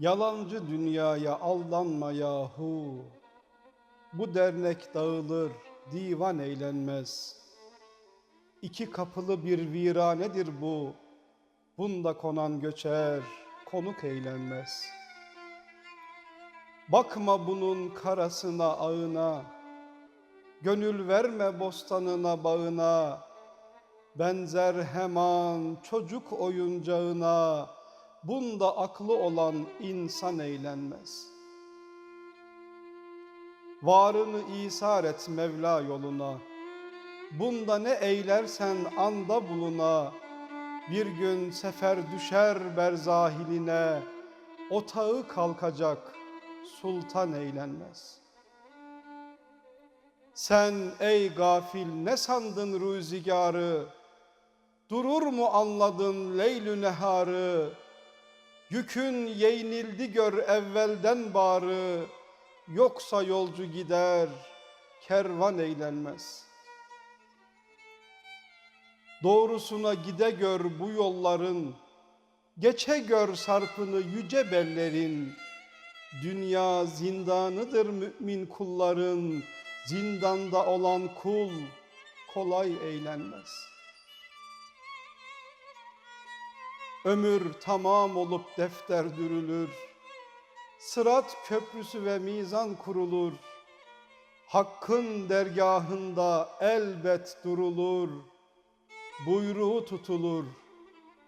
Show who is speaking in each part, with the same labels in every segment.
Speaker 1: Yalancı dünyaya aldanma yahu. Bu dernek dağılır, divan eğlenmez. İki kapılı bir viranedir bu. Bunda konan göçer, konuk eğlenmez. Bakma bunun karasına ağına, Gönül verme bostanına bağına, Benzer hemen çocuk oyuncağına, Bunda aklı olan insan eğlenmez. Varını isar et Mevla yoluna, Bunda ne eylersen anda buluna, Bir gün sefer düşer berzahiline, Otağı kalkacak, sultan eğlenmez.'' Sen ey gafil ne sandın rüzgarı? Durur mu anladın leylü neharı? Yükün yeğnildi gör evvelden barı. Yoksa yolcu gider, kervan eğlenmez. Doğrusuna gide gör bu yolların, Geçe gör sarpını yüce bellerin. Dünya zindanıdır mümin kulların, Zindanda olan kul kolay eğlenmez. Ömür tamam olup defter dürülür. Sırat köprüsü ve mizan kurulur. Hakkın dergahında elbet durulur. Buyruğu tutulur,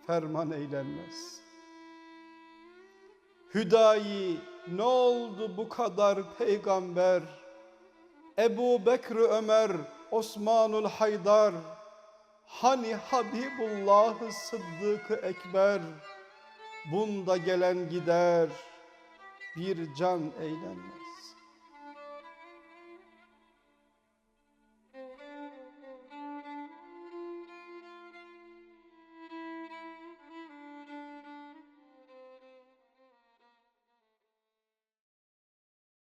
Speaker 1: ferman eğlenmez. Hüdayi ne oldu bu kadar peygamber? Ebu Bekr Ömer, Osmanul Haydar, Hani Habibullah Sıddık Ekber, Bunda gelen gider, bir can eğlenmez.